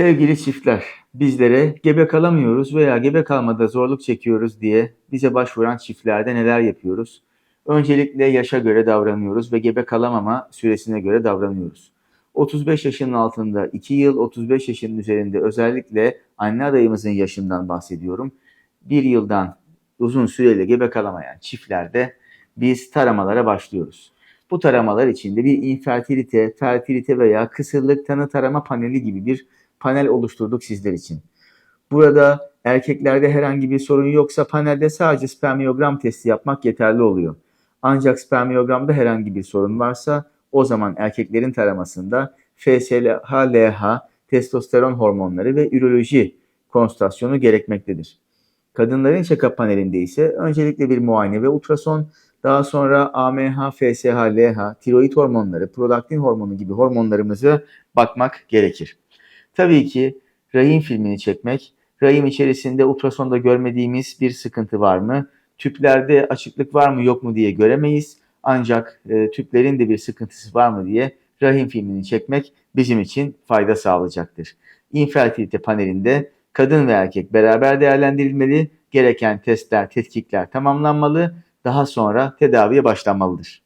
Sevgili çiftler, bizlere gebe kalamıyoruz veya gebe kalmada zorluk çekiyoruz diye bize başvuran çiftlerde neler yapıyoruz? Öncelikle yaşa göre davranıyoruz ve gebe kalamama süresine göre davranıyoruz. 35 yaşının altında 2 yıl, 35 yaşının üzerinde özellikle anne adayımızın yaşından bahsediyorum. 1 yıldan uzun süreyle gebe kalamayan çiftlerde biz taramalara başlıyoruz. Bu taramalar içinde bir infertilite, fertilite veya kısırlık tanı tarama paneli gibi bir panel oluşturduk sizler için. Burada erkeklerde herhangi bir sorun yoksa panelde sadece spermiyogram testi yapmak yeterli oluyor. Ancak spermiyogramda herhangi bir sorun varsa o zaman erkeklerin taramasında FSH, LH, testosteron hormonları ve üroloji konstasyonu gerekmektedir. Kadınların check-up panelinde ise öncelikle bir muayene ve ultrason, daha sonra AMH, FSH, LH, tiroid hormonları, prolaktin hormonu gibi hormonlarımızı bakmak gerekir. Tabii ki rahim filmini çekmek, rahim içerisinde ultrasonda görmediğimiz bir sıkıntı var mı? Tüplerde açıklık var mı yok mu diye göremeyiz. Ancak e, tüplerin de bir sıkıntısı var mı diye rahim filmini çekmek bizim için fayda sağlayacaktır. İnfertilite panelinde kadın ve erkek beraber değerlendirilmeli, gereken testler, tetkikler tamamlanmalı, daha sonra tedaviye başlanmalıdır.